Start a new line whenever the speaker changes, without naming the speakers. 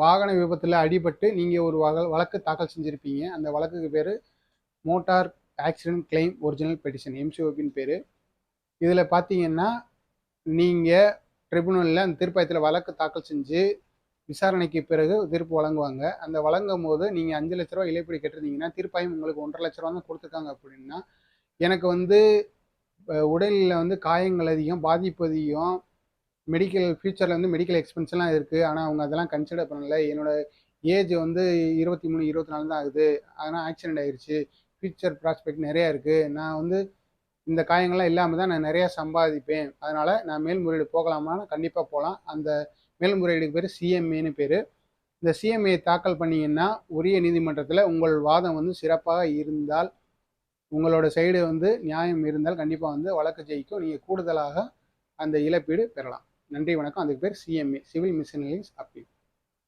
வாகன விபத்தில் அடிபட்டு நீங்கள் ஒரு வக வழக்கு தாக்கல் செஞ்சுருப்பீங்க. அந்த வழக்குக்கு பேர் motor accident claim original petition எம்சிஓபின்னு பேர். இதில் பார்த்தீங்கன்னா நீங்கள் ட்ரிபுனலில் அந்த தீர்ப்பாயத்தில் வழக்கு தாக்கல் செஞ்சு விசாரணைக்கு பிறகு தீர்ப்பு வழங்குவாங்க. அந்த வழங்கும் போது நீங்கள் அஞ்சு லட்ச ரூபா இழப்பீடு கேட்டிருந்தீங்கன்னா தீர்ப்பாயம் உங்களுக்கு ஒன்றரை லட்ச ரூபா தான் கொடுத்துருக்காங்க அப்படின்னா எனக்கு வந்து உடலில் வந்து காயங்கள் அதிகம் பாதிப்பு அதிகம் மெடிக்கல் ஃபியூச்சரில் வந்து மெடிக்கல் எக்ஸ்பென்ஸ்லாம் இருக்குது ஆனால் அவங்க அதெல்லாம் கன்சிடர் பண்ணல. என்னோட ஏஜ் வந்து இருபத்தி மூணு இருபத்தி நாலு தான் ஆகுது. அதனால் ஆக்சிடென்ட் ஆயிடுச்சு ஃபியூச்சர் ப்ராஸ்பெக்ட் நிறையா இருக்குது நான் வந்து இந்த காயங்கள்லாம் இல்லாமல் தான் நான் நிறையா சம்பாதிப்பேன். அதனால் நான் மேல்முறையீடு போகலாமான்னு கண்டிப்பாக போகலாம். அந்த மேல்முறையீடுக்கு பேர் சிஎம்ஏன்னு பேர். இந்த சிஎம்ஏ தாக்கல் பண்ணிங்கன்னா உரிய நீதிமன்றத்தில் உங்கள் வாதம் வந்து சிறப்பாக இருந்தால் உங்களோட சைடு வந்து நியாயம் இருந்தால் கண்டிப்பாக வந்து வழக்கு ஜெயிக்கும். நீங்கள் கூடுதலாக அந்த இழப்பீடு பெறலாம். நன்றி வணக்கம். அதுக்கு பேர் சிஎம்ஏ சிவில் மிஷனரிஸ் அப்பீல்